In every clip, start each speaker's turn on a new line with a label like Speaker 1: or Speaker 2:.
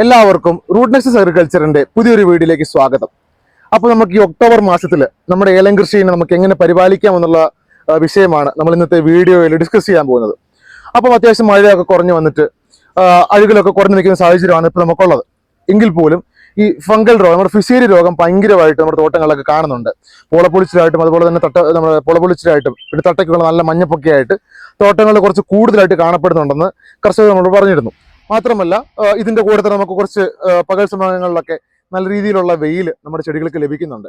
Speaker 1: എല്ലാവർക്കും root Nexus അഗ്രികൾച്ചറിന്റെ പുതിയൊരു വീഡിയോയിലേക്ക് സ്വാഗതം. അപ്പോൾ നമുക്ക് ഈ ഒക്ടോബർ മാസത്തിൽ നമ്മുടെ ഏലം കൃഷിയെ നമുക്ക് എങ്ങനെ പരിപാലിക്കാം എന്നുള്ള വിഷയമാണ് നമ്മൾ ഇന്നത്തെ വീഡിയോയിൽ ഡിസ്കസ് ചെയ്യാൻ പോകുന്നത്. അപ്പം അത്യാവശ്യം മഴയൊക്കെ കുറഞ്ഞു വന്നിട്ട് അഴുകലൊക്കെ കുറഞ്ഞു നിൽക്കുന്ന സാഹചര്യമാണ് ഇപ്പോൾ നമുക്കുള്ളത്. എങ്കിൽ പോലും ഈ ഫംഗൽ രോഗം നമ്മുടെ ഫിസേരി രോഗം ഭയങ്കരമായിട്ട് നമ്മുടെ തോട്ടങ്ങളിലൊക്കെ കാണുന്നുണ്ട്. പുളപ്പൊളിച്ചിലായിട്ടും അതുപോലെ തന്നെ തട്ട നമ്മുടെ പൊളപ്പൊളിച്ചിലായിട്ടും പിന്നെ തട്ടയ്ക്കുള്ള നല്ല മഞ്ഞപ്പൊക്കെയായിട്ട് തോട്ടങ്ങളിൽ കുറച്ച് കൂടുതലായിട്ട് കാണപ്പെടുന്നുണ്ടെന്ന് കർഷകർ നമ്മൾ പറഞ്ഞിരുന്നു. മാത്രമല്ല ഇതിന്റെ കൂടെ തന്നെ നമുക്ക് കുറച്ച് പകൽ സമയങ്ങളിലൊക്കെ നല്ല രീതിയിലുള്ള വെയിൽ നമ്മുടെ ചെടികൾക്ക് ലഭിക്കുന്നുണ്ട്.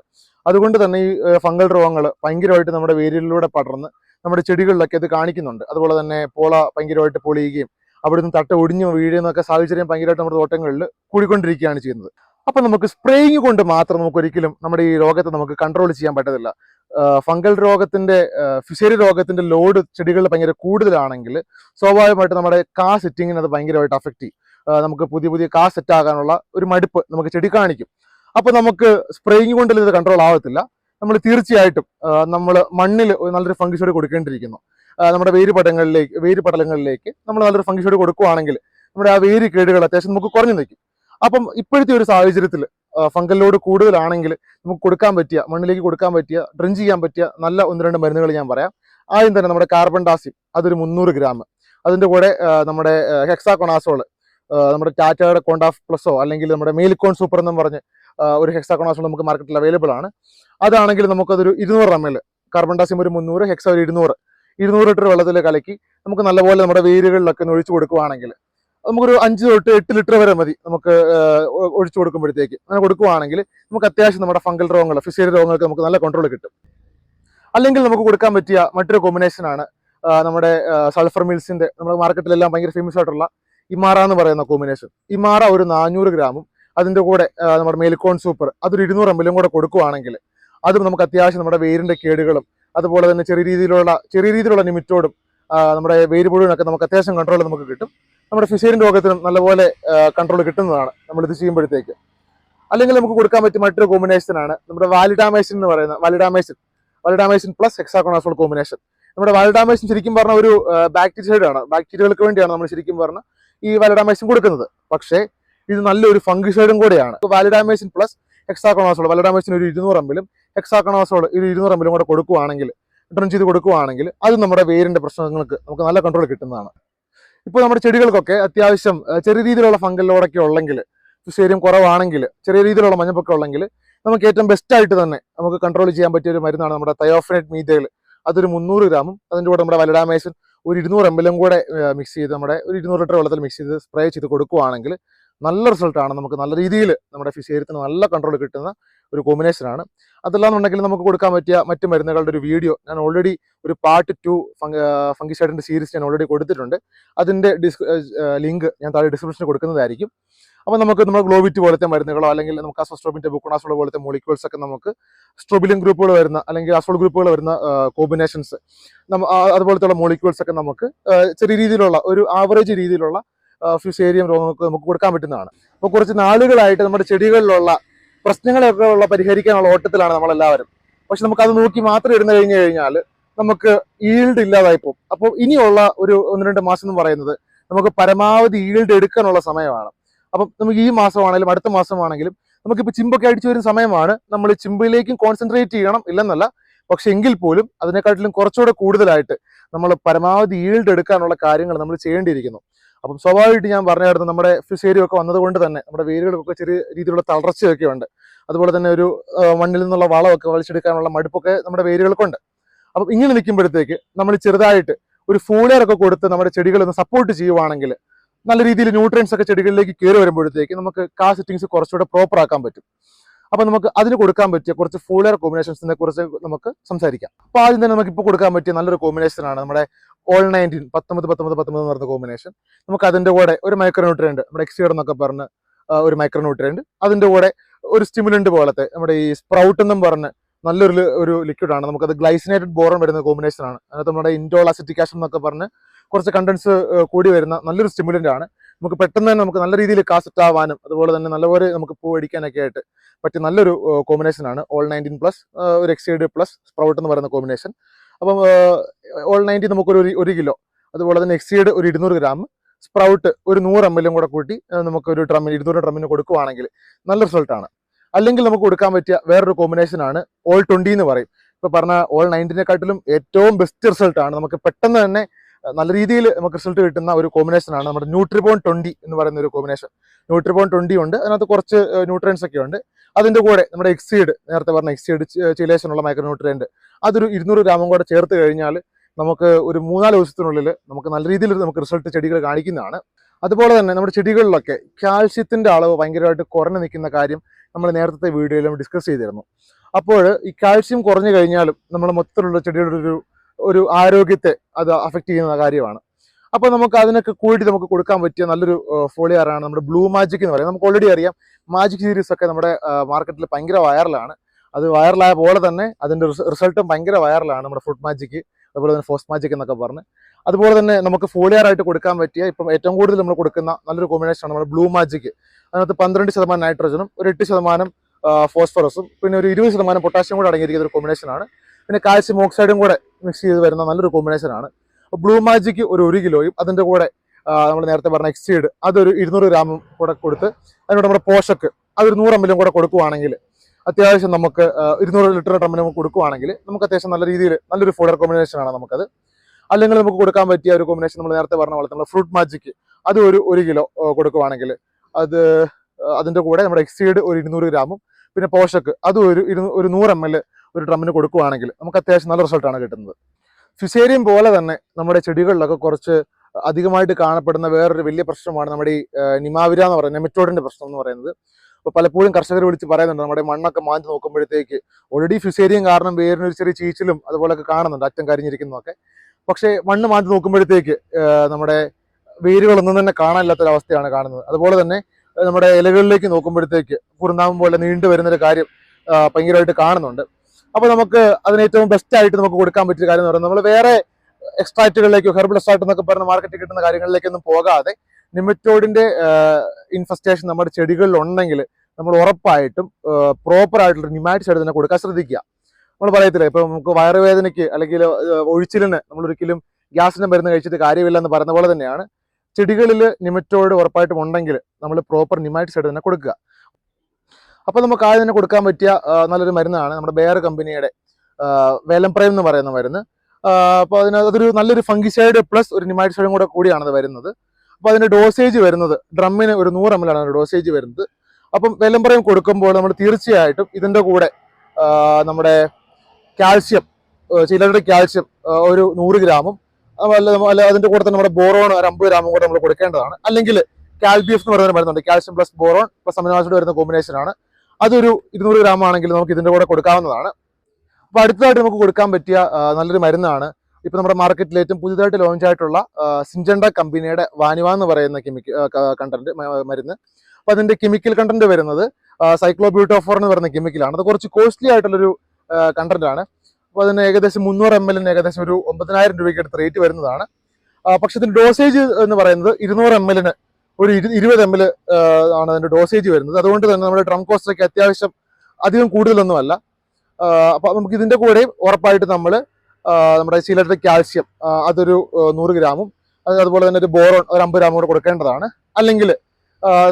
Speaker 1: അതുകൊണ്ട് തന്നെ ഈ ഫംഗൽ രോഗങ്ങൾ ഭയങ്കരമായിട്ട് നമ്മുടെ വേരിലൂടെ പടർന്ന് നമ്മുടെ ചെടികളിലൊക്കെ ഇത് കാണിക്കുന്നുണ്ട്. അതുപോലെ തന്നെ പോള ഭയങ്കരമായിട്ട് പൊളിയുകയും അവിടുന്ന് തട്ട ഒടിഞ്ഞു വീഴുന്നൊക്കെ സാഹചര്യം ഭയങ്കരമായിട്ട് നമ്മുടെ തോട്ടങ്ങളിൽ കൂടിക്കൊണ്ടിരിക്കുകയാണ് ചെയ്യുന്നത്. അപ്പൊ നമുക്ക് സ്പ്രേയിങ് കൊണ്ട് മാത്രം നമുക്ക് ഒരിക്കലും നമ്മുടെ ഈ രോഗത്തെ നമുക്ക് കൺട്രോൾ ചെയ്യാൻ പറ്റത്തില്ല. ഫംഗൽ രോഗത്തിന്റെ ഫിഷറി രോഗത്തിന്റെ ലോഡ് ചെടികളിൽ ഭയങ്കര കൂടുതലാണെങ്കിൽ സ്വാഭാവികമായിട്ട് നമ്മുടെ കാ സെറ്റിങ്ങിന് അത് ഭയങ്കരമായിട്ട് അഫക്റ്റ് ചെയ്യും. നമുക്ക് പുതിയ പുതിയ കാ സെറ്റ് ആകാനുള്ള ഒരു മടുപ്പ് നമുക്ക് ചെടി കാണിക്കും. അപ്പോൾ നമുക്ക് സ്പ്രേയിങ് കൊണ്ട് ഇത് കൺട്രോൾ ആവത്തില്ല. നമ്മൾ തീർച്ചയായിട്ടും നമ്മൾ മണ്ണിൽ നല്ലൊരു ഫംഗിസൈഡ് കൊടുക്കേണ്ടിയിരിക്കുന്നു. നമ്മുടെ വേരുപടങ്ങളിലേക്ക് വേരുപടലങ്ങളിലേക്ക് നമ്മൾ നല്ലൊരു ഫംഗിസൈഡ് കൊടുക്കുകയാണെങ്കിൽ നമ്മുടെ ആ വേര് കേടുകൾ അത്യാവശ്യം നമുക്ക് കുറഞ്ഞു നിൽക്കും. അപ്പം ഇപ്പോഴത്തെ ഒരു സാഹചര്യത്തിൽ ഫംഗൽ ലോഡ് കൂടുതലാണെങ്കിൽ നമുക്ക് കൊടുക്കാൻ പറ്റിയ മണ്ണിലേക്ക് കൊടുക്കാൻ പറ്റിയ ഡ്രഞ്ച് ചെയ്യാൻ പറ്റിയ നല്ല ഒന്ന് രണ്ട് മരുന്നുകൾ ഞാൻ പറയാം. ആദ്യം തന്നെ നമ്മുടെ കാർബൺ ഡാസിം അതൊരു മുന്നൂറ് ഗ്രാം അതിന്റെ കൂടെ നമ്മുടെ ഹെക്സാകൊണാസോൾ നമ്മുടെ ടാറ്റയുടെ കോണ്ടാഫ് പ്ലസോ അല്ലെങ്കിൽ നമ്മുടെ മെയിൽക്കോൺ സൂപ്പർ എന്നും പറഞ്ഞ് ഒരു ഹെക്സാകൊണാസോൾ നമുക്ക് മാർക്കറ്റിൽ അവൈലബിൾ ആണ്. അതാണെങ്കിൽ നമുക്കതൊരു ഇരുന്നൂറ് എം എൽ കാർബൺ ഡാസിം ഒരു മുന്നൂറ് ഹെക്സ ഒരു ഇരുന്നൂറ്. ഇരുന്നൂറ് ലിറ്റർ വെള്ളത്തിൽ കലക്കി നമുക്ക് നല്ലപോലെ നമ്മുടെ വേരുകളിലൊക്കെ ഒഴിച്ചു കൊടുക്കുവാണെങ്കിൽ നമുക്കൊരു അഞ്ച് തൊട്ട് എട്ട് ലിറ്റർ വരെ മതി നമുക്ക് ഒഴിച്ചു കൊടുക്കുമ്പോഴത്തേക്ക്. അങ്ങനെ കൊടുക്കുവാണെങ്കിൽ നമുക്ക് അത്യാവശ്യം നമ്മുടെ ഫംഗൽ രോഗങ്ങൾ ഫിസേരി രോഗങ്ങൾക്ക് നമുക്ക് നല്ല കൺട്രോൾ കിട്ടും. അല്ലെങ്കിൽ നമുക്ക് കൊടുക്കാൻ പറ്റിയ മറ്റൊരു കോമ്പിനേഷൻ ആണ് നമ്മുടെ സൾഫർ മിൽസിന്റെ നമ്മുടെ മാർക്കറ്റിലെല്ലാം ഭയങ്കര ഫേമസ് ആയിട്ടുള്ള ഇമാറ എന്ന് പറയുന്ന കോമ്പിനേഷൻ ഇമാറ ഒരു നാനൂറ് ഗ്രാമും അതിന്റെ കൂടെ നമ്മുടെ മേൽക്കോൺ സൂപ്പർ അതൊരു ഇരുന്നൂറ് എം കൂടെ കൊടുക്കുവാണെങ്കിൽ അതും നമുക്ക് അത്യാവശ്യം നമ്മുടെ വേരിന്റെ കേടുകളും അതുപോലെ തന്നെ ചെറിയ രീതിയിലുള്ള ചെറിയ രീതിയിലുള്ള നിമിറ്റോടും നമ്മുടെ വേര് പുഴുവിനൊക്കെ നമുക്ക് അത്യാവശ്യം കൺട്രോൾ നമുക്ക് കിട്ടും. നമ്മുടെ ഫിഷേറിൻ രോഗത്തിനും നല്ലപോലെ കൺട്രോൾ കിട്ടുന്നതാണ് നമ്മൾ ഇത് ചെയ്യുമ്പോഴത്തേക്ക്. അല്ലെങ്കിൽ നമുക്ക് കൊടുക്കാൻ പറ്റിയ മറ്റൊരു കോമ്പിനേഷൻ ആണ് നമ്മുടെ വാലിഡാമേഷൻ എന്ന് പറയുന്ന വാലിഡാമേഷൻ വാലിഡാമേഷൻ പ്ലസ് എക്സാക്കോണാസോൾ കോമ്പിനേഷൻ നമ്മുടെ വാലിഡാമേഷൻ ശരിക്കും പറഞ്ഞ ഒരു ബാക്ടീരിയയുടെ ആണ്. ബാക്ടീരിയകൾക്ക് വേണ്ടിയാണ് നമ്മൾ ശരിക്കും പറഞ്ഞ ഈ വാലിഡാമേഷൻ കൊടുക്കുന്നത്. പക്ഷേ ഇത് നല്ലൊരു ഫംഗിസൈഡും കൂടെയാണ്. വാലിഡാമേഷൻ പ്ലസ് എക്സാക്കോണാസോൾ വാലിഡാമേഷൻ ഒരു ഇരുന്നൂറ് എമ്പിലും എക്സാക്കോണാസോൾ ഒരു ഇരുന്നൂറ് എമ്പിലും കൂടെ കൊടുക്കുവാണെങ്കിൽ റിട്ടേൺ ചെയ്ത് കൊടുക്കുവാണെങ്കിൽ അത് നമ്മുടെ വേരിന്റെ പ്രശ്നങ്ങൾക്ക് നമുക്ക് നല്ല കൺട്രോൾ കിട്ടുന്നതാണ്. ഇപ്പോൾ നമ്മുടെ ചെടികൾക്കൊക്കെ അത്യാവശ്യം ചെറിയ രീതിയിലുള്ള ഫംഗൽ ലോഡൊക്കെ ഉള്ളെങ്കിൽ ശരീരം കുറവാണെങ്കിൽ ചെറിയ രീതിയിലുള്ള മഞ്ഞപ്പൊക്കെ ഉള്ളെങ്കിൽ നമുക്ക് ഏറ്റവും ബെസ്റ്റ് ആയിട്ട് തന്നെ നമുക്ക് കൺട്രോൾ ചെയ്യാൻ പറ്റിയ ഒരു മരുന്നാണ് നമ്മുടെ തയോഫിനേറ്റ് മീതയിൽ അതൊരു മുന്നൂറ് ഗ്രാമും അതിന്റെ കൂടെ നമ്മുടെ വലഡാമേഷൻ ഒരു ഇരുന്നൂറ് എം എല്ലും കൂടെ മിക്സ് ചെയ്ത് നമ്മുടെ ഒരു ഇരുന്നൂറ് ലിറ്റർ വെള്ളത്തിൽ മിക്സ് ചെയ്ത് സ്പ്രേ ചെയ്ത് കൊടുക്കുവാണെങ്കിൽ നല്ല റിസൾട്ടാണ് നമുക്ക് നല്ല രീതിയിൽ നമ്മുടെ ഫിഷേരിയത്തിന് നല്ല കൺട്രോൾ കിട്ടുന്ന ഒരു കോമ്പിനേഷൻ ആണ്. അതല്ലാന്നുണ്ടെങ്കിൽ നമുക്ക് കൊടുക്കാൻ പറ്റിയ മറ്റ് മരുന്നുകളുടെ ഒരു വീഡിയോ ഞാൻ ഓൾറെഡി ഒരു പാർട്ട് ടു ഫംഗിസൈഡിന്റെ സീരീസ് ഞാൻ ഓൾറെഡി കൊടുത്തിട്ടുണ്ട്. അതിന്റെ ലിങ്ക് ഞാൻ താഴെ ഡിസ്ക്രിപ്ഷനിൽ കൊടുക്കുന്നതായിരിക്കും. അപ്പോൾ നമുക്ക് നമ്മുടെ ഗ്ലോബിറ്റ് പോലത്തെ മരുന്നുകളോ അല്ലെങ്കിൽ നമുക്ക് അസോസ്ട്രോബിന്റെ ബുക്കോണാസോൾ പോലത്തെ മോളിക്യൂൾസ് ഒക്കെ നമുക്ക് സ്ട്രോബിലിംഗ് ഗ്രൂപ്പുകൾ വരുന്ന അല്ലെങ്കിൽ അസോൾ ഗ്രൂപ്പുകൾ വരുന്ന കോമ്പിനേഷൻസ് അതുപോലത്തെ മോളിക്യൂൾസ് ഒക്കെ നമുക്ക് ചെറിയ രീതിയിലുള്ള ഒരു ആവറേജ് രീതിയിലുള്ള ഫ്യൂസേരിയം രോഗങ്ങൾക്ക് നമുക്ക് കൊടുക്കാൻ പറ്റുന്നതാണ്. അപ്പോൾ കുറച്ച് നാളുകളായിട്ട് നമ്മുടെ ചെടികളിലുള്ള പ്രശ്നങ്ങളൊക്കെ ഉള്ള പരിഹരിക്കാനുള്ള ഓട്ടത്തിലാണ് നമ്മളെല്ലാവരും. പക്ഷെ നമുക്ക് അത് നോക്കി മാത്രം ഇരുന്ന് കഴിഞ്ഞു കഴിഞ്ഞാൽ നമുക്ക് ഈൽഡ് ഇല്ലാതായി പോകും. അപ്പോൾ ഇനിയുള്ള ഒരു ഒന്ന് രണ്ട് മാസം എന്ന് പറയുന്നത് നമുക്ക് പരമാവധി ഈൽഡ് എടുക്കാനുള്ള സമയമാണ്. അപ്പം നമുക്ക് ഈ മാസമാണെങ്കിലും അടുത്ത മാസമാണെങ്കിലും നമുക്കിപ്പോൾ ചിമ്പൊക്കെ അടിച്ചു വരുന്ന സമയമാണ്. നമ്മൾ ചിമ്പിലേക്കും കോൺസെൻട്രേറ്റ് ചെയ്യണം ഇല്ലെന്നല്ല. പക്ഷെ എങ്കിൽ പോലും അതിനെക്കാട്ടിലും കുറച്ചുകൂടെ കൂടുതലായിട്ട് നമ്മൾ പരമാവധി ഈൽഡ് എടുക്കാനുള്ള കാര്യങ്ങൾ നമ്മൾ ചെയ്യേണ്ടിയിരിക്കുന്നു. അപ്പം സ്വാഭാവികമായിട്ട് ഞാൻ പറഞ്ഞായിരുന്നു നമ്മുടെ ഫിഷേരിയം ഒക്കെ വന്നതുകൊണ്ട് തന്നെ നമ്മുടെ വേരുകൾക്കൊക്കെ ചെറിയ രീതിയിലുള്ള തളർച്ചയൊക്കെ ഉണ്ട്. അതുപോലെ തന്നെ ഒരു മണ്ണിൽ നിന്നുള്ള വളമൊക്കെ വലിച്ചെടുക്കാനുള്ള മടുപ്പൊക്കെ നമ്മുടെ വേരുകൾക്കുണ്ട്. അപ്പം ഇങ്ങനെ നിൽക്കുമ്പോഴത്തേക്ക് നമ്മൾ ചെറുതായിട്ട് ഒരു ഫൂളർ ഒക്കെ കൊടുത്ത് നമ്മുടെ ചെടികളെ ഒന്ന് സപ്പോർട്ട് ചെയ്യുവാണെങ്കിൽ നല്ല രീതിയിൽ ന്യൂട്രിയൻസ് ഒക്കെ ചെടികളിലേക്ക് കയറി വരുമ്പോഴത്തേക്ക് നമുക്ക് കാ സെറ്റിങ്സ് കുറച്ചുകൂടെ പ്രോപ്പർ ആക്കാൻ പറ്റും. അപ്പൊ നമുക്ക് അതിന് കൊടുക്കാൻ പറ്റിയ കുറച്ച് ഫൂളർ കോമ്പിനേഷൻസിനെ കുറിച്ച് നമുക്ക് സംസാരിക്കാം. അപ്പൊ ആദ്യം തന്നെ നമുക്ക് ഇപ്പോൾ കൊടുക്കാൻ പറ്റിയ നല്ലൊരു കോമ്പിനേഷൻ ആണ് നമ്മുടെ ഓൾ നയന്റീൻ പത്തൊമ്പത് പത്തൊമ്പത് പത്തൊമ്പത് എന്ന് പറഞ്ഞ കോമ്പിനേഷൻ നമുക്ക് അതിന്റെ കൂടെ ഒരു മൈക്രോ ന്യൂട്രിയന്റ് നമ്മുടെ എക്സിയോഡ് എന്നൊക്കെ പറഞ്ഞ് ഒരു മൈക്രോ ന്യൂട്രിയന്റ് അതിന്റെ കൂടെ ഒരു സ്റ്റിമുലന്റ് പോലത്തെ നമ്മുടെ ഈ സ്പ്രൗട്ട് എന്നും പറഞ്ഞ് നല്ലൊരു ഒരു ലിക്വിഡ് ആണ്. നമുക്കത് ഗ്ലൈസിനേറ്റഡ് ബോറൺ വരുന്ന കോമ്പിനേഷൻ ആണ്. അതിനകത്ത് നമ്മുടെ ഇൻഡോൾ അസിറ്റിക് ആഷം എന്നൊക്കെ പറഞ്ഞ് കുറച്ച് കണ്ടൻസ് കൂടി വരുന്ന നല്ലൊരു സ്റ്റിമുലന്റ് ആണ്. നമുക്ക് പെട്ടെന്ന് തന്നെ നമുക്ക് നല്ല രീതിയിൽ കാസറ്റ് ആവാനും അതുപോലെ തന്നെ നല്ലപോലെ നമുക്ക് പൂ അടിക്കാനൊക്കെ ആയിട്ട് പറ്റിയ നല്ലൊരു കോമ്പിനേഷൻ ആണ് ഓൾ നയന്റീൻ പ്ലസ് ഒരു എക്സൈഡ് പ്ലസ് സ്പ്രൗട്ട് എന്ന് പറയുന്ന കോമ്പിനേഷൻ അപ്പം ഓൾ നയന്റീൻ നമുക്കൊരു ഒരു- കിലോ അതുപോലെ തന്നെ എക്സൈഡ് ഒരു ഇരുന്നൂറ് ഗ്രാം സ്പ്രൗട്ട് ഒരു നൂറ് എം എല്ലും കൂടെ കൂട്ടി നമുക്കൊരു ഡ്രമ്മിന് ഇരുന്നൂറ് ഡ്രമ്മിന് കൊടുക്കുവാണെങ്കിൽ നല്ല റിസൾട്ടാണ് അല്ലെങ്കിൽ നമുക്ക് കൊടുക്കാൻ പറ്റിയ വേറൊരു കോമ്പിനേഷനാണ് ഓൾ ട്വന്റി എന്ന് പറയും. ഇപ്പം പറഞ്ഞ ഓൾ നയന്റീനെക്കാട്ടിലും ഏറ്റവും ബെസ്റ്റ് റിസൾട്ടാണ് നമുക്ക് പെട്ടെന്ന് തന്നെ നല്ല രീതിയിൽ നമുക്ക് റിസൾട്ട് കിട്ടുന്ന ഒരു കോമ്പിനേഷനാണ് നമ്മുടെ ന്യൂട്രിബോൺ ട്വന്റി എന്ന് പറയുന്ന ഒരു കോമ്പിനേഷൻ ന്യൂട്രിബോൺ ട്വന്റി ഉണ്ട്. അതിനകത്ത് കുറച്ച് ന്യൂട്രിയൻസ് ഒക്കെ ഉണ്ട്. അതിന്റെ കൂടെ നമ്മുടെ എക്സീഡ് നേരത്തെ പറഞ്ഞ എക്സീഡ് മൈക്രോ ന്യൂട്രിയന്റ് അതൊരു ഇരുന്നൂറ് ഗ്രാമും കൂടെ ചേർത്ത് കഴിഞ്ഞാൽ നമുക്ക് ഒരു മൂന്നാൽ ദിവസത്തിനുള്ളിൽ നമുക്ക് നല്ല രീതിയിൽ നമുക്ക് റിസൾട്ട് ചെടികൾ കാണിക്കുന്നതാണ്. അതുപോലെ തന്നെ നമ്മുടെ ചെടികളിലൊക്കെ കാൽഷ്യത്തിന്റെ അളവ് ഭയങ്കരമായിട്ട് കുറഞ്ഞു നിൽക്കുന്ന കാര്യം നമ്മൾ നേരത്തെ വീഡിയോയിലും ഡിസ്കസ് ചെയ്തിരുന്നു. അപ്പോൾ ഈ കാൽഷ്യം കുറഞ്ഞു കഴിഞ്ഞാലും നമ്മൾ മൊത്തത്തിലുള്ള ചെടികളുടെ ഒരു ഒരു ആരോഗ്യത്തെ അത് അഫക്റ്റ് ചെയ്യുന്ന കാര്യമാണ്. അപ്പോൾ നമുക്ക് അതിനൊക്കെ കൂടി നമുക്ക് കൊടുക്കാൻ പറ്റിയ നല്ലൊരു ഫോളിയാറാണ് നമ്മുടെ ബ്ലൂ മാജിക് എന്ന് പറയുന്നത്. നമുക്ക് ഓൾറെഡി അറിയാം മാജിക് സീരീസ് ഒക്കെ നമ്മുടെ മാർക്കറ്റിൽ ഭയങ്കര വൈറലാണ് അത് വൈറലായ പോലെ തന്നെ അതിന്റെ റിസൾട്ടും ഭയങ്കര വൈറലാണ് നമ്മുടെ ഫുഡ് മാജിക് അതുപോലെ തന്നെ ഫോസ്റ്റ് മാജിക് എന്നൊക്കെ പറഞ്ഞ്. അതുപോലെ തന്നെ നമുക്ക് ഫോളിയർ ആയിട്ട് കൊടുക്കാൻ പറ്റിയ ഇപ്പം ഏറ്റവും കൂടുതൽ നമ്മൾ കൊടുക്കുന്ന നല്ലൊരു കോമ്പിനേഷനാണ് നമ്മുടെ ബ്ലൂ മാജിക് അതിനകത്ത് പന്ത്രണ്ട് ശതമാനം നൈട്രജനും ഒരു എട്ട് ശതമാനം ഫോസ്ഫറസും പിന്നെ ഒരു ഇരുപത് ശതമാനം പൊട്ടാഷ്യം കൂടെ അടങ്ങിയിരിക്കുന്ന ഒരു കോമ്പിനേഷനാണ് പിന്നെ കാൽസ്യം ഓക്സൈഡും കൂടെ മിക്സ് ചെയ്ത് വരുന്ന നല്ലൊരു കോമ്പിനേഷൻ ആണ്. ബ്ലൂ മാജിക്ക് ഒരു ഒരു കിലോയും അതിന്റെ കൂടെ നമ്മൾ നേരത്തെ പറഞ്ഞ എക്സീഡ് അതൊരു ഇരുന്നൂറ് ഗ്രാമും കൂടെ കൊടുത്ത് അതിനോട് നമ്മുടെ പോഷക്ക് അതൊരു നൂറ് എമ്മിലും കൂടെ കൊടുക്കുവാണെങ്കിൽ അത്യാവശ്യം നമുക്ക് ഇരുന്നൂറ് ലിറ്റർ ഡ്രമ്മിന് കൊടുക്കുവാണെങ്കിൽ നമുക്ക് അത്യാവശ്യം നല്ല രീതിയിൽ നല്ലൊരു ഫുഡർ കോമ്പിനേഷൻ ആണ് നമുക്കത്. അല്ലെങ്കിൽ നമുക്ക് കൊടുക്കാൻ പറ്റിയ ഒരു കോമ്പിനേഷൻ നമ്മൾ നേരത്തെ പറഞ്ഞ പോലെ നമ്മുടെ ഫ്രൂട്ട് മാജിക്ക് അത് ഒരു ഒരു കിലോ കൊടുക്കുവാണെങ്കിൽ അത് അതിന്റെ കൂടെ നമ്മുടെ എക്സീഡ് ഒരു ഇരുന്നൂറ് ഗ്രാമും പിന്നെ പോഷക്ക് അതും ഒരു ഒരു നൂറ് എം എൽ ഒരു ഡ്രമ്മിന് കൊടുക്കുവാണെങ്കിൽ നമുക്ക് അത്യാവശ്യം നല്ല റിസൾട്ടാണ് കിട്ടുന്നത്. ഫിസേരിയം പോലെ തന്നെ നമ്മുടെ ചെടികളിലൊക്കെ കുറച്ച് അധികമായിട്ട് കാണപ്പെടുന്ന വേറൊരു വലിയ പ്രശ്നമാണ് നമ്മുടെ ഈ നിമാവിര എന്ന് പറയുന്നത് നെമറ്റോഡിന്റെ പ്രശ്നം എന്ന് പറയുന്നത്. അപ്പോൾ പലപ്പോഴും കർഷകർ വിളിച്ച് പറയുന്നുണ്ട് നമ്മുടെ മണ്ണൊക്കെ മാഞ്ഞ് നോക്കുമ്പോഴത്തേക്ക് ഓൾറെഡി ഫിസേരിയം കാരണം വേറിനൊരു ചെറിയ ചീച്ചിലും അതുപോലൊക്കെ കാണുന്നുണ്ട് അറ്റം കരിഞ്ഞിരിക്കുന്നതൊക്കെ. പക്ഷേ മണ്ണ് മാറ്റി നോക്കുമ്പോഴത്തേക്ക് നമ്മുടെ വേരുകളൊന്നും തന്നെ കാണാനില്ലാത്തൊരവസ്ഥയാണ് കാണുന്നത്. അതുപോലെ തന്നെ നമ്മുടെ ഇലകളിലേക്ക് നോക്കുമ്പോഴത്തേക്ക് കുറുനാമ്പ് പോലെ നീണ്ടു വരുന്നൊരു കാര്യം ഭയങ്കരമായിട്ട് കാണുന്നുണ്ട്. അപ്പോൾ നമുക്ക് അതിന് ഏറ്റവും ബെസ്റ്റ് ആയിട്ട് നമുക്ക് കൊടുക്കാൻ പറ്റിയ കാര്യം എന്ന് പറയുന്നത് നമ്മൾ വേറെ എക്സ്ട്രാക്റ്റുകളിലേക്കോ ഹെർബൽ എക്സ്ട്രാക്ട് എന്നൊക്കെ പറഞ്ഞ മാർക്കറ്റിൽ കിട്ടുന്ന കാര്യങ്ങളിലേക്കൊന്നും പോകാതെ നിമറ്റോഡിന്റെ ഇൻഫെസ്റ്റേഷൻ നമ്മുടെ ചെടികളിൽ ഉണ്ടെങ്കിൽ നമ്മൾ ഉറപ്പായിട്ടും പ്രോപ്പർ ആയിട്ടുള്ള നിമാറ്റിസൈഡ് തന്നെ കൊടുക്കാൻ ശ്രദ്ധിക്കുക. നമ്മൾ പറയത്തില്ല ഇപ്പൊ നമുക്ക് വയറുവേദനയ്ക്ക് അല്ലെങ്കിൽ ഒഴിച്ചിലിന് നമ്മൾ ഒരിക്കലും ഗ്യാസിന് മരുന്ന് കഴിച്ചിട്ട് കാര്യമില്ല എന്ന് പറയുന്ന പോലെ തന്നെയാണ് ചെടികളിൽ നിമറ്റോഡ് ഉറപ്പായിട്ടും ഉണ്ടെങ്കിൽ നമ്മൾ പ്രോപ്പർ നിമാറ്റിസൈഡ് തന്നെ കൊടുക്കുക. അപ്പൊ നമുക്ക് ആദ്യം തന്നെ കൊടുക്കാൻ പറ്റിയ നല്ലൊരു മരുന്നാണ് നമ്മുടെ ബെയർ കമ്പനിയുടെ വേലംപ്രയം എന്ന് പറയുന്ന മരുന്ന്. അപ്പോൾ അതിന് അതൊരു നല്ലൊരു ഫംഗിസൈഡ് പ്ലസ് ഒരു നിമാറ്റിസൈഡും കൂടെ കൂടിയാണ് വരുന്നത്. അപ്പോൾ അതിന്റെ ഡോസേജ് വരുന്നത് ഡ്രമ്മിന് ഒരു നൂറ് എം ആണ് ഡോസേജ് വരുന്നത്. അപ്പം വേലംപ്രയം കൊടുക്കുമ്പോൾ നമ്മൾ തീർച്ചയായിട്ടും ഇതിന്റെ കൂടെ നമ്മുടെ കാൽസ്യം ചിലരുടെ കാൽസ്യം ഒരു നൂറ് ഗ്രാമും അല്ല അല്ല അതിന്റെ കൂടെ തന്നെ നമ്മുടെ ബോറോൺ ഒരു അമ്പത് ഗ്രാമും കൂടെ നമ്മൾ കൊടുക്കേണ്ടതാണ്. അല്ലെങ്കിൽ കാൽബിയഫ് എന്ന് പറയുന്ന മരുന്നുണ്ട്. Calcium plus boron plus amino acid വരുന്ന കോമ്പിനേഷൻ ആണ്. അതൊരു ഇരുന്നൂറ് ഗ്രാം ആണെങ്കിൽ നമുക്ക് ഇതിന്റെ കൂടെ കൊടുക്കാവുന്നതാണ്. അപ്പോൾ അടുത്തതായിട്ട് നമുക്ക് കൊടുക്കാൻ പറ്റിയ നല്ലൊരു മരുന്നാണ്. ഇപ്പൊ നമ്മുടെ മാർക്കറ്റിൽ ഏറ്റവും പുതിയതായിട്ട് ലോഞ്ച് ആയിട്ടുള്ള സിഞ്ചണ്ട കമ്പനിയുടെ വാനിവ എന്ന് പറയുന്ന കെമിക്കൽ കണ്ടന്റ് മരുന്ന്. അപ്പോൾ അതിന്റെ കെമിക്കൽ കണ്ടന്റ് വരുന്നത് സൈക്ലോബ്യൂട്ടോഫോർ എന്ന് പറയുന്ന കെമിക്കലാണ് അത് കുറച്ച് കോസ്റ്റ്ലി ആയിട്ടുള്ളൊരു കണ്ടന്റ് ആണ്. അപ്പോൾ അതിന് ഏകദേശം മുന്നൂറ് എം എല്ലിന് ഏകദേശം ഒരു ഒമ്പതിനായിരം രൂപയ്ക്ക് അടുത്ത് റേറ്റ് വരുന്നതാണ്. പക്ഷെ ഇതിന്റെ ഡോസേജ് എന്ന് പറയുന്നത് ഇരുന്നൂറ് എം എല്ലിന് ഒരു ഇരു- ഇരുപത് എം എൽ ആണ് അതിന്റെ ഡോസേജ് വരുന്നത്. അതുകൊണ്ട് തന്നെ നമ്മുടെ ഡ്രം കോസ്റ്റൊക്കെ അത്യാവശ്യം അധികം കൂടുതലൊന്നുമല്ല. അപ്പോൾ അപ്പൊ നമുക്ക് ഇതിന്റെ കൂടെ ഉറപ്പായിട്ട് നമ്മൾ നമ്മുടെ ചിലരുടെ കാൽസ്യം അതൊരു നൂറ് ഗ്രാമും അത് അതുപോലെ തന്നെ ഒരു ബോറോൺ ഒരു അമ്പത് ഗ്രാമും കൂടെ കൊടുക്കേണ്ടതാണ്. അല്ലെങ്കിൽ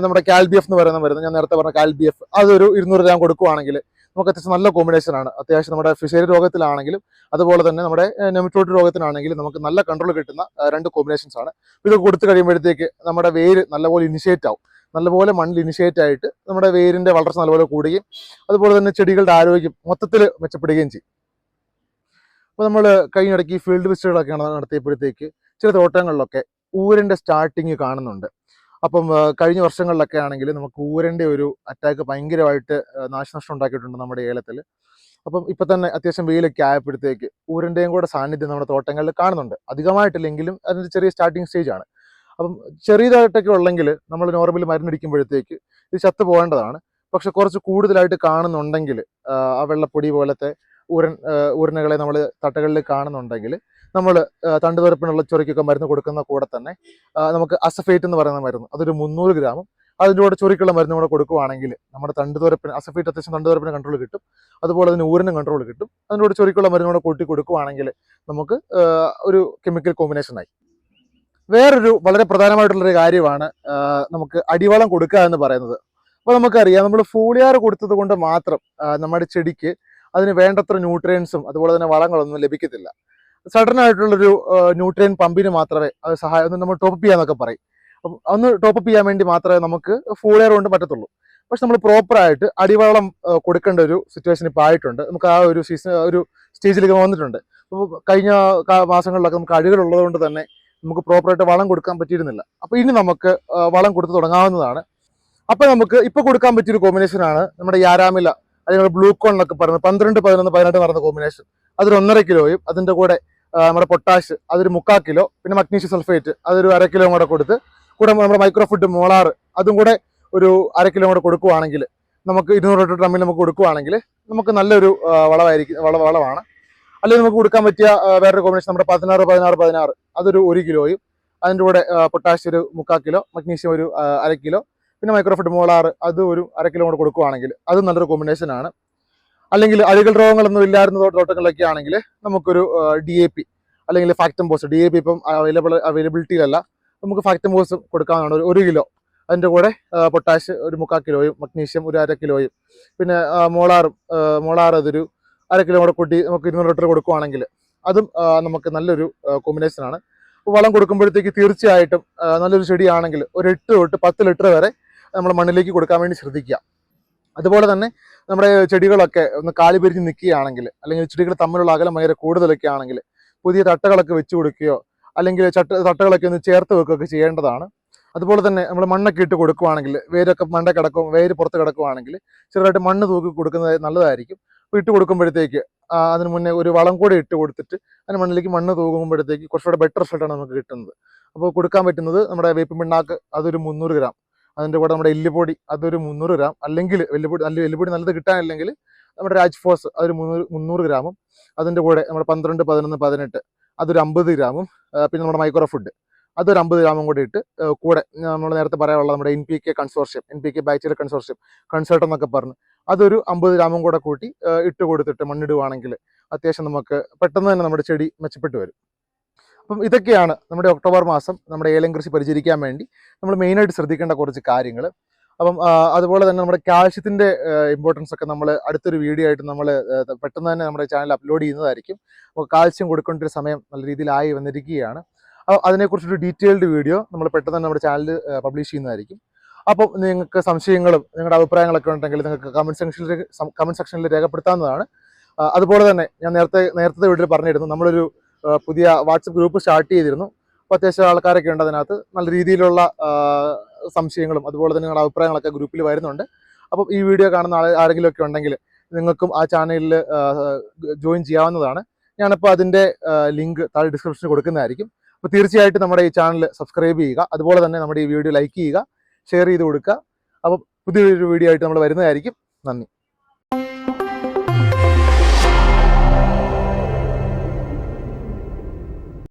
Speaker 1: നമ്മുടെ കാൽബി എഫ് എന്ന് പറയുന്ന മരുന്ന് ഞാൻ നേരത്തെ പറഞ്ഞ കാൽബി എഫ് അതൊരു ഇരുന്നൂറ് ഗ്രാം കൊടുക്കുവാണെങ്കിൽ നമുക്ക് അത്യാവശ്യം നല്ല കോമ്പിനേഷൻ ആണ്. അത്യാവശ്യം നമ്മുടെ ഫിഷറി രോഗത്തിലാണെങ്കിലും അതുപോലെ തന്നെ നമ്മുടെ നെമറ്റോഡ് രോഗത്തിനാണെങ്കിലും നമുക്ക് നല്ല കൺട്രോൾ കിട്ടുന്ന രണ്ട് കോമ്പിനേഷൻസ് ആണ്. ഇത് കൊടുത്തു കഴിയുമ്പോഴത്തേക്ക് നമ്മുടെ വേര് നല്ലപോലെ ഇനിഷ്യേറ്റ് ആവും. നല്ലപോലെ മണ്ണിൽ ഇനിഷ്യേറ്റ് ആയിട്ട് നമ്മുടെ വേരിന്റെ വളർച്ച നല്ലപോലെ കൂടുകയും അതുപോലെ തന്നെ ചെടികളുടെ ആരോഗ്യം മൊത്തത്തിൽ മെച്ചപ്പെടുകയും ചെയ്യും. അപ്പോൾ നമ്മൾ കഴിഞ്ഞിടയ്ക്ക് ഫീൽഡ് വിസിറ്റുകളൊക്കെയാണ് നടത്തിയപ്പോഴത്തേക്ക് ചില തോട്ടങ്ങളിലൊക്കെ ഊരന്റെ സ്റ്റാർട്ടിങ് കാണുന്നുണ്ട്. അപ്പം കഴിഞ്ഞ വർഷങ്ങളിലൊക്കെ ആണെങ്കിൽ നമുക്ക് ഊരന്റെ ഒരു അറ്റാക്ക് ഭയങ്കരമായിട്ട് നാശനഷ്ടം ഉണ്ടാക്കിയിട്ടുണ്ട് നമ്മുടെ ഏലത്തിൽ. അപ്പം ഇപ്പം തന്നെ അത്യാവശ്യം വെയിലൊക്കെ ആയപ്പോഴത്തേക്ക് ഊരന്റെയും കൂടെ സാന്നിധ്യം നമ്മുടെ തോട്ടങ്ങളിൽ കാണുന്നുണ്ട്. അധികമായിട്ടില്ലെങ്കിലും അതിന്റെ ചെറിയ സ്റ്റാർട്ടിങ് സ്റ്റേജാണ് അപ്പം ചെറിയതായിട്ടൊക്കെ ഉള്ളെങ്കിൽ നമ്മൾ നോർമൽ മരുന്നടിക്കുമ്പോഴത്തേക്ക് ഇത് ചത്തു പോകേണ്ടതാണ്. പക്ഷെ കുറച്ച് കൂടുതലായിട്ട് കാണുന്നുണ്ടെങ്കിൽ ആ വെള്ളപ്പൊടി പോലത്തെ ഊരൻ ഊരനുകളെ നമ്മൾ തട്ടകളിൽ കാണുന്നുണ്ടെങ്കിൽ നമ്മൾ തണ്ടുതുരപ്പിനുള്ള ചൊറിക്കൊക്കെ മരുന്ന് കൊടുക്കുന്ന കൂടെ തന്നെ നമുക്ക് അസഫേറ്റ് എന്ന് പറയുന്ന മരുന്ന് അതൊരു മുന്നൂറ് ഗ്രാമും അതിന്റെ കൂടെ ചൊറിക്കുള്ള മരുന്ന് കൂടെ കൊടുക്കുവാണെങ്കിൽ നമ്മുടെ തണ്ടുതുരപ്പിന് അസഫേറ്റ് അത്യാവശ്യം തണ്ടുതുരപ്പിന് കൺട്രോൾ കിട്ടും. അതുപോലെ തന്നെ ഊരിനും കൺട്രോൾ കിട്ടും. അതിന്റെ കൂടെ ചൊറിക്കുള്ള മരുന്ന് കൂടെ കൂട്ടി കൊടുക്കുവാണെങ്കിൽ നമുക്ക് ഒരു കെമിക്കൽ കോമ്പിനേഷൻ ആയി. വേറൊരു വളരെ പ്രധാനമായിട്ടുള്ളൊരു കാര്യമാണ് നമുക്ക് അടിവളം കൊടുക്കുക എന്ന് പറയുന്നത്. അപ്പോൾ നമുക്കറിയാം നമ്മൾ ഫൂളിയാർ കൊടുത്തത് കൊണ്ട് മാത്രം നമ്മുടെ ചെടിക്ക് അതിന് വേണ്ടത്ര ന്യൂട്രിയൻസും അതുപോലെ തന്നെ വളങ്ങളൊന്നും ലഭിക്കത്തില്ല. സഡൻ ആയിട്ടുള്ളൊരു ന്യൂട്രിയൻ പമ്പിന് മാത്രമേ അത് സഹായം നമ്മൾ ടോപ്പ് ചെയ്യാന്നൊക്കെ പറയും. അപ്പം ഒന്ന് ടോപ്പ് ചെയ്യാൻ വേണ്ടി മാത്രമേ നമുക്ക് ഫൂളിയർ കൊണ്ട് പറ്റത്തുള്ളൂ. പക്ഷെ നമ്മൾ പ്രോപ്പറായിട്ട് അടിവളം കൊടുക്കേണ്ട ഒരു സിറ്റുവേഷൻ ഇപ്പോൾ ആയിട്ടുണ്ട്. നമുക്ക് ആ ഒരു സീസൺ ഒരു സ്റ്റേജിലേക്ക് വന്നിട്ടുണ്ട്. അപ്പോൾ കഴിഞ്ഞ മാസങ്ങളിലൊക്കെ നമുക്ക് അഴികൾ ഉള്ളതുകൊണ്ട് തന്നെ നമുക്ക് പ്രോപ്പറായിട്ട് വളം കൊടുക്കാൻ പറ്റിയിരുന്നില്ല. അപ്പോൾ ഇനി നമുക്ക് വളം കൊടുത്ത് തുടങ്ങാവുന്നതാണ്. അപ്പോൾ നമുക്ക് ഇപ്പോൾ കൊടുക്കാൻ പറ്റിയൊരു കോമ്പിനേഷനാണ് നമ്മുടെ യാരാമില അല്ലെങ്കിൽ ബ്ലൂ കോൺ എന്നൊക്കെ പറയുന്നത് പന്ത്രണ്ട് പതിനൊന്ന് പതിനെട്ട് നടന്ന കോമ്പിനേഷൻ അതൊരു ഒന്നര കിലോയും അതിന്റെ കൂടെ നമ്മുടെ പൊട്ടാഷ് അതൊരു മുക്കാൽ കിലോ പിന്നെ മഗ്നീഷ്യം സൾഫേറ്റ് അതൊരു അര കിലോ കൂടെ കൊടുത്ത് കൂടെ നമ്മുടെ മൈക്രോ ഫുഡ് മോളാർ അതും കൂടെ ഒരു അര കിലോ കൂടെ കൊടുക്കുവാണെങ്കിൽ നമുക്ക് ഇരുന്നൂറ് ലിറ്റർ ഡ്രമ്മിൽ നമുക്ക് കൊടുക്കുവാണെങ്കിൽ നമുക്ക് നല്ലൊരു വളമായിരിക്കും വള വളമാണ് അല്ലെങ്കിൽ നമുക്ക് കൊടുക്കാൻ പറ്റിയ വേറൊരു കോമ്പിനേഷൻ നമ്മുടെ പതിനാറ് പതിനാറ് പതിനാറ് അതൊരു ഒരു കിലോയും അതിന്റെ കൂടെ പൊട്ടാഷ് ഒരു മുക്കാൽ കിലോ മഗ്നീഷ്യം ഒരു അര കിലോ പിന്നെ മൈക്രോഫിഡ് മോളാർ അത് ഒരു അര കിലോ കൂടെ കൊടുക്കുവാണെങ്കിൽ അത് നല്ലൊരു കോമ്പിനേഷനാണ് അല്ലെങ്കിൽ അഴുകൽ രോഗങ്ങളൊന്നും ഇല്ലായിരുന്ന തോട്ടങ്ങളൊക്കെ ആണെങ്കിൽ നമുക്കൊരു ഡി എ പി അല്ലെങ്കിൽ Factamfos D A P ഇപ്പം അവൈലബിൾ അവൈലബിലിറ്റിയിലല്ല നമുക്ക് ഫാക്ടം ബോസ് കൊടുക്കാവുന്നതാണ്. ഒരു- ഒരു കിലോ. അതിന്റെ കൂടെ പൊട്ടാഷ് ഒരു മുക്കാൽ കിലോയും മഗ്നീഷ്യം ഒരു അര കിലോയും. പിന്നെ മോളാറും മോളാർ അതൊരു അര കിലോ കൂടെ കൂട്ടി നമുക്ക് ഇരുന്നൂറ് ലിറ്റർ കൊടുക്കുവാണെങ്കിൽ അതും നമുക്ക് നല്ലൊരു കോമ്പിനേഷനാണ് വളം കൊടുക്കുമ്പോഴത്തേക്ക് തീർച്ചയായിട്ടും നല്ലൊരു ചെടിയാണെങ്കിൽ ഒരു എട്ട് തൊട്ട് പത്ത് ലിറ്റർ വരെ നമ്മൾ മണ്ണിലേക്ക് കൊടുക്കാൻ വേണ്ടി ശ്രദ്ധിക്കുക. അതുപോലെ തന്നെ നമ്മുടെ ചെടികളൊക്കെ ഒന്ന് കാലി പിരിഞ്ഞ് നിൽക്കുകയാണെങ്കിൽ അല്ലെങ്കിൽ ചെടികൾ തമ്മിലുള്ള അകലം ഭയങ്കര കൂടുതലൊക്കെ ആണെങ്കിൽ പുതിയ തട്ടകളൊക്കെ വെച്ച് കൊടുക്കുകയോ അല്ലെങ്കിൽ ചട്ട തട്ടകളൊക്കെ ഒന്ന് ചേർത്ത് വെക്കുകയൊക്കെ ചെയ്യേണ്ടതാണ്. അതുപോലെ തന്നെ നമ്മൾ മണ്ണൊക്കെ ഇട്ട് കൊടുക്കുവാണെങ്കിൽ വേരൊക്കെ മണ്ട കിടക്കും വേര് പുറത്ത് കിടക്കുവാണെങ്കിൽ ചെറുതായിട്ട് മണ്ണ് തൂക്കി കൊടുക്കുന്നത് നല്ലതായിരിക്കും. അപ്പോൾ ഇട്ട് കൊടുക്കുമ്പോഴത്തേക്ക് അതിന് മുന്നേ ഒരു വളം കൂടെ ഇട്ട് കൊടുത്തിട്ട് അതിന് മണ്ണിലേക്ക് മണ്ണ് തൂകുമ്പോഴത്തേക്ക് കുറച്ചുകൂടെ ബെറ്റർ റിസൾട്ടാണ് നമുക്ക് കിട്ടുന്നത്. അപ്പോൾ കൊടുക്കാൻ പറ്റുന്നത് നമ്മുടെ വേപ്പിൻ പിണ്ണാക്ക് അതൊരു മുന്നൂറ് ഗ്രാം. അതിന്റെ കൂടെ നമ്മുടെ എല്ലുപൊടി അതൊരു മുന്നൂറ് ഗ്രാം അല്ലെങ്കിൽ എല്ലുപൊടി നല്ല എല്ലുപൊടി നല്ലത് കിട്ടാനില്ലെങ്കിൽ നമ്മുടെ രാജ്ഫോസ് അതൊരു മുന്നൂറ് മുന്നൂറ് ഗ്രാമും അതിന്റെ കൂടെ നമ്മുടെ പന്ത്രണ്ട് പതിനൊന്ന് പതിനെട്ട് അതൊരു അമ്പത് ഗ്രാമും പിന്നെ നമ്മുടെ മൈക്രോ ഫുഡ് അതൊരു അമ്പത് ഗ്രാമും കൂടി ഇട്ട് കൂടെ നമ്മൾ നേരത്തെ പറയാനുള്ള നമ്മുടെ N P K consortium N P K bacteria consortium consult എന്നൊക്കെ പറഞ്ഞ് അതൊരു അമ്പത് ഗ്രാമും കൂടെ കൂട്ടി ഇട്ട് കൊടുത്തിട്ട് മണ്ണിടുവാണെങ്കിൽ അത്യാവശ്യം നമുക്ക് പെട്ടെന്ന് തന്നെ നമ്മുടെ ചെടി മെച്ചപ്പെട്ട് വരും. അപ്പം ഇതൊക്കെയാണ് നമ്മുടെ ഒക്ടോബർ മാസം നമ്മുടെ ഏലം കൃഷി പരിചരിക്കാൻ വേണ്ടി നമ്മൾ മെയിനായിട്ട് ശ്രദ്ധിക്കേണ്ട കുറച്ച് കാര്യങ്ങൾ അപ്പം അതുപോലെ തന്നെ നമ്മുടെ കാൽഷ്യത്തിന്റെ ഇമ്പോർട്ടൻസ് ഒക്കെ നമ്മൾ അടുത്തൊരു വീഡിയോ ആയിട്ട് നമ്മൾ പെട്ടെന്ന് തന്നെ നമ്മുടെ ചാനൽ അപ്ലോഡ് ചെയ്യുന്നതായിരിക്കും. അപ്പോൾ കാൽസ്യം കൊടുക്കേണ്ട ഒരു സമയം നല്ല രീതിയിലായി വന്നിരിക്കുകയാണ്. അതിനെക്കുറിച്ചൊരു ഡീറ്റെയിൽഡ് വീഡിയോ നമ്മൾ പെട്ടെന്ന് തന്നെ നമ്മുടെ ചാനൽ പബ്ലിഷ് ചെയ്യുന്നതായിരിക്കും. അപ്പോൾ നിങ്ങൾക്ക് സംശയങ്ങളും നിങ്ങളുടെ അഭിപ്രായങ്ങളൊക്കെ ഉണ്ടെങ്കിൽ നിങ്ങൾക്ക് കമന്റ് സെക്ഷനിൽ കമന്റ് സെക്ഷനിൽ രേഖപ്പെടുത്താവുന്നതാണ്. അതുപോലെ തന്നെ ഞാൻ നേരത്തെ നേരത്തെ വീട്ടിൽ പറഞ്ഞിരുന്നു നമ്മളൊരു പുതിയ വാട്സപ്പ് ഗ്രൂപ്പ് സ്റ്റാർട്ട് ചെയ്തിരുന്നു. അപ്പോൾ അത്യാവശ്യം ആൾക്കാരൊക്കെ ഉണ്ട് അതിനകത്ത്. നല്ല രീതിയിലുള്ള സംശയങ്ങളും അതുപോലെ തന്നെ നിങ്ങളുടെ അഭിപ്രായങ്ങളൊക്കെ ഗ്രൂപ്പിൽ വരുന്നുണ്ട്. അപ്പം ഈ വീഡിയോ കാണുന്ന ആൾ ആരെങ്കിലുമൊക്കെ ഉണ്ടെങ്കിൽ നിങ്ങൾക്കും ആ ചാനലിൽ ജോയിൻ ചെയ്യാവുന്നതാണ്. ഞാനിപ്പോൾ അതിന്റെ ലിങ്ക് താഴെ ഡിസ്ക്രിപ്ഷനിൽ കൊടുക്കുന്നതായിരിക്കും. അപ്പോൾ തീർച്ചയായിട്ടും നമ്മുടെ ഈ ചാനൽ സബ്സ്ക്രൈബ് ചെയ്യുക. അതുപോലെ തന്നെ നമ്മുടെ ഈ വീഡിയോ ലൈക്ക് ചെയ്യുക ഷെയർ ചെയ്ത് കൊടുക്കുക. അപ്പോൾ പുതിയൊരു വീഡിയോ ആയിട്ട് നമ്മൾ വരുന്നതായിരിക്കും. നന്ദി.